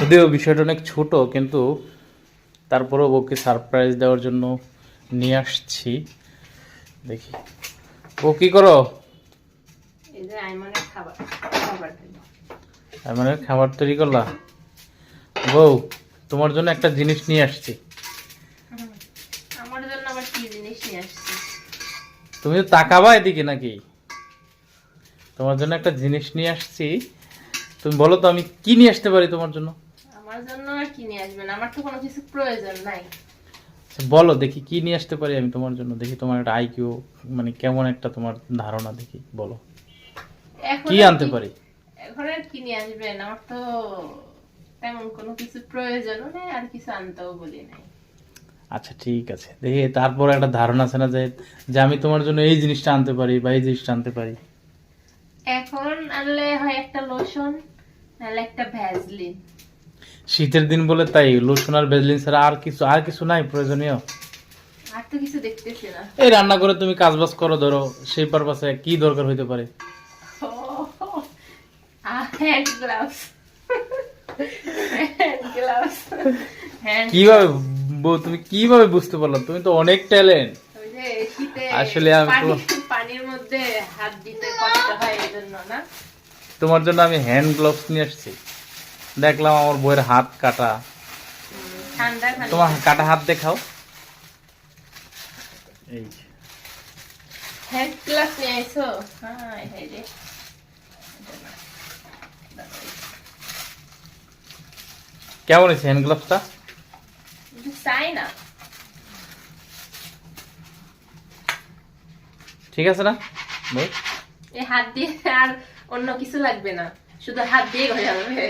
যদিও বিষয়টা অনেক ছোট কিন্তু তারপরেও ওকে সারপ্রাইজ দেওয়ার জন্য নিয়ে আসছি। দেখি। ও কি করো? এই যে আইমানের খাবার খাবার দিল তার মানে খাবার তৈরি করলা? বউ তোমার জন্য একটা জিনিস নিয়ে আসছি। আমার জন্য আবার কি জিনিস নিয়ে আসছে তুমি তো তাকাবা এদিকে নাকি? তোমার জন্য একটা জিনিস নিয়ে আসছি। তুমি বলো তো আমি কি নিয়ে আসতে পারি তোমার জন্য? আমার জন্য আর কি নিয়ে আসবেন? আমার তো কোনো কিছু প্রয়োজন নাই। বলো দেখি কি নিয়ে আসতে পারি আমি তোমার জন্য? দেখি তোমার একটা আইকিউ মানে কেমন একটা তোমার ধারণা দেখি বলো। কি আনতে পারি? এখন আর কি নিয়ে আসবেন? আমার তো তেমন কোনো কিছু প্রয়োজনও নেই আর কিছু আনতেও বলি নাই। আচ্ছা ঠিক আছে। দেখি তারপর একটা ধারণা আছে না যে যে আমি তোমার জন্য এই জিনিসটা আনতে পারি বা এই জিনিসটা আনতে পারি। এখন আনলে হয় একটা লোশন নাহলে একটা ভ্যাজলিন শীতের দিন বলে তাই লোশন আর বেজলিন ছাড়া আর কিছু আর কিছু নাই প্রয়োজনীয়? আর তো কিছু দেখতেছি না। এই রান্না করে তুমি কাজ বাজ করো ধরো সেই পারপাসে কি দরকার হইতে পারে? কীভাবে তুমি কীভাবে বুঝতে পারল? তুমি তো অনেক ট্যালেন্ট। আসলে আমি পানির মধ্যে হাত দিতে কষ্ট হয় এই জন্য না? তোমার জন্য আমি হ্যান্ড গ্লোভস নিয়ে আসছি। দেখলাম আমার বইয়ের হাত কাটা। তোমার কাটা হাত দেখাও। এই নিয়ে আইছো? হ্যাঁ কেমন হয়েছে হ্যান্ড গ্লোভসটা চাই না ঠিক আছে না? বউ? এই হাত দিয়ে আর অন্য কিছু লাগবে না। শুধু হাত দিয়ে যাবে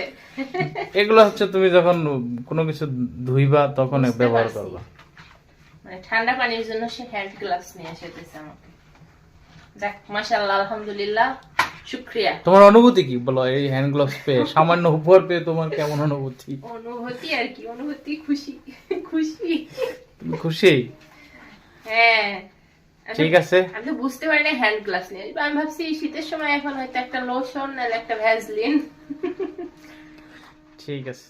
এগুলো হচ্ছে তুমি যখন কোনো কিছু ধুইবা তখন ব্যবহার। করবা। মানে ঠান্ডা পানির জন্য সে হ্যান্ড গ্লাভস নিয়ে এসেছে আমাকে। যাক মাশাআল্লাহ আলহামদুলিল্লাহ শুক্রিয়া। তোমার অনুভূতি কি? বলো এই হ্যান্ড গ্লোভস পেয়ে সামান্য উপহার পেয়ে তোমার কেমন অনুভূতি? অনুভূতি আর কি অনুভূতি খুশি খুশি। তুমি খুশি? হ্যাঁ ঠিক আছে। আমি তো বুঝতে পারি না হ্যান্ড গ্লাস নিয়ে। আমি ভাবছি শীতের সময় এখন হয়তো একটা লোশন নাহলে একটা ভ্যাজলিন ঠিক আছে।